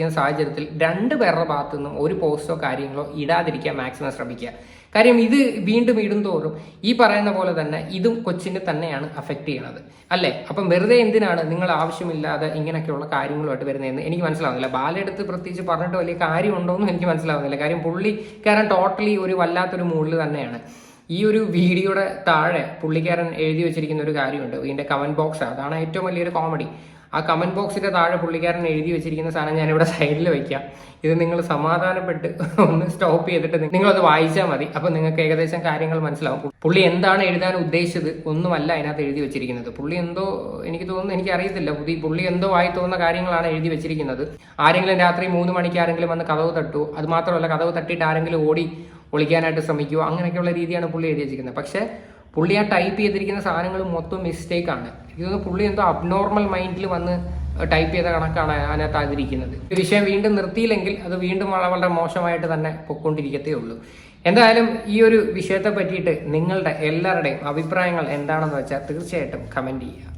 ഇരിക്കുന്ന സാഹചര്യത്തിൽ രണ്ട് പേരുടെ ഭാഗത്തു നിന്നും ഒരു പോസ്റ്റോ കാര്യങ്ങളോ ഇടാതിരിക്കാൻ മാക്സിമം ശ്രമിക്കുക. കാര്യം ഇത് വീണ്ടും ഇടും തോറും ഈ പറയുന്ന പോലെ തന്നെ ഇതും കൊച്ചിനെ തന്നെയാണ് അഫക്റ്റ് ചെയ്യണത്. അല്ലേ? അപ്പം വെറുതെ എന്തിനാണ് നിങ്ങൾ ആവശ്യമില്ലാതെ ഇങ്ങനെയൊക്കെയുള്ള കാര്യങ്ങളുമായിട്ട് വരുന്നതെന്ന് എനിക്ക് മനസ്സിലാവുന്നില്ല. ബാലെടുത്ത് പ്രത്യേകിച്ച് പറഞ്ഞിട്ട് വലിയ കാര്യമുണ്ടോ എന്ന് എനിക്ക് മനസ്സിലാവുന്നില്ല. കാര്യം പുള്ളിക്കാരൻ ടോട്ടലി ഒരു വല്ലാത്തൊരു മൂഡിൽ തന്നെയാണ്. ഈ ഒരു വീഡിയോയുടെ താഴെ പുള്ളിക്കാരൻ എഴുതി വെച്ചിരിക്കുന്ന ഒരു കാര്യമുണ്ട്. ഇതിന്റെ കമന്റ് ബോക്സ് അതാണ് ഏറ്റവും വലിയൊരു കോമഡി ആ കമന്റ് ബോക്സിന്റെ താഴെ പുള്ളിക്കാരൻ എഴുതി വെച്ചിരിക്കുന്ന സാധനം ഞാനിവിടെ സൈഡിൽ വയ്ക്കാം. ഇത് നിങ്ങൾ സമാധാനപ്പെട്ട് ഒന്ന് സ്റ്റോപ്പ് ചെയ്തിട്ട് നിങ്ങളത് വായിച്ചാൽ മതി. അപ്പോൾ നിങ്ങൾക്ക് ഏകദേശം കാര്യങ്ങൾ മനസ്സിലാവും. പുള്ളി എന്താണ് എഴുതാൻ ഉദ്ദേശിച്ചത് ഒന്നുമല്ല അതിനകത്ത് എഴുതി വെച്ചിരിക്കുന്നത്. പുള്ളി എന്തോ എനിക്ക് തോന്നുന്നു എനിക്ക് അറിയത്തില്ല. പുള്ളി പുള്ളി എന്തോ ആയി തോന്നുന്ന കാര്യങ്ങളാണ് എഴുതി വെച്ചിരിക്കുന്നത്. ആരെങ്കിലും രാത്രി മൂന്ന് മണിക്ക് ആരെങ്കിലും വന്ന് കഥവ് തട്ടു. അത് മാത്രമല്ല കഥവ് തട്ടിയിട്ട് ആരെങ്കിലും ഓടി ഒളിക്കാനായിട്ട് ശ്രമിക്കുക അങ്ങനെയൊക്കെയുള്ള രീതിയാണ് പുള്ളി എഴുതി വെച്ചിരിക്കുന്നത്. പക്ഷേ പുള്ളി ആ ടൈപ്പ് ചെയ്തിരിക്കുന്ന സാധനങ്ങൾ മൊത്തം മിസ്റ്റേക്ക് ആണ്. എനിക്ക് തോന്നുന്നു പുള്ളി എന്തോ അബ്നോർമൽ മൈൻഡിൽ വന്ന് ടൈപ്പ് ചെയ്ത കണക്കാണ് അതിനകത്ത് ഈ വിഷയം വീണ്ടും നിർത്തിയില്ലെങ്കിൽ അത് വീണ്ടും വളരെ വളരെ മോശമായിട്ട് തന്നെ പൊയ്ക്കൊണ്ടിരിക്കത്തേ ഉള്ളൂ. എന്തായാലും ഈ ഒരു വിഷയത്തെ പറ്റിയിട്ട് നിങ്ങളുടെ എല്ലാവരുടെയും അഭിപ്രായങ്ങൾ എന്താണെന്ന് വെച്ചാൽ തീർച്ചയായിട്ടും കമന്റ് ചെയ്യുക.